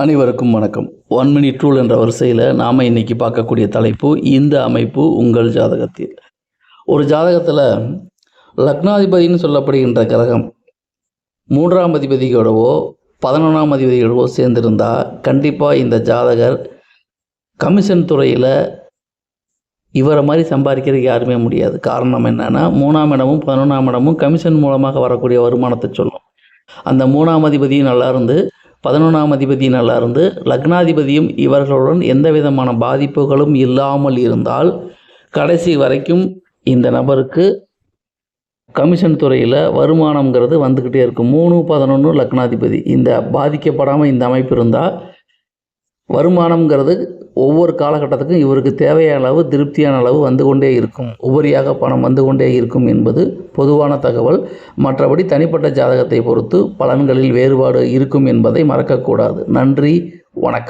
அனைவருக்கும் வணக்கம். One minute rule என்ற வரிசையில் நாம் இன்னைக்கு பார்க்கக்கூடிய தலைப்பு இந்த அமைப்பு உங்கள் ஜாதகத்தில். ஒரு ஜாதகத்தில் லக்னாதிபதினு சொல்லப்படுகின்ற கிரகம் மூன்றாம் அதிபதியோடவோ பதினொன்றாம் அதிபதியோடவோ சேர்ந்திருந்தால் கண்டிப்பாக இந்த ஜாதகர் கமிஷன் துறையில் இவரை மாதிரி சம்பாதிக்கிறதுக்கு யாருமே முடியாது. காரணம் என்னென்னா மூணாம் இடமும் பதினொன்றாம் இடமும் கமிஷன் மூலமாக வரக்கூடிய வருமானத்தை சொல்லும். அந்த மூணாம் அதிபதியும் நல்லா இருந்து பதினொன்றாம் அதிபதி நல்லா இருந்து லக்னாதிபதியும் இவர்களுடன் எந்த விதமான பாதிப்புகளும் இல்லாமல் இருந்தால் கடைசி வரைக்கும் இந்த நபருக்கு கமிஷன் துறையில் வருமானம்ங்கிறது வந்துக்கிட்டே இருக்கும். மூணு பதினொன்று லக்னாதிபதி. இந்த பாதிக்கப்படாமல் இந்த அமைப்பு இருந்தால் வருமானம்ங்கிறது ஒவ்வொரு காலகட்டத்துக்கும் இவருக்கு தேவையான அளவு திருப்தியான அளவு வந்து கொண்டே இருக்கும். உபரியாக பணம் வந்து கொண்டே இருக்கும் என்பது பொதுவான தகவல். மற்றபடி தனிப்பட்ட ஜாதகத்தை பொறுத்து பலன்களில் வேறுபாடு இருக்கும் என்பதை மறக்கக்கூடாது. நன்றி வணக்கம்.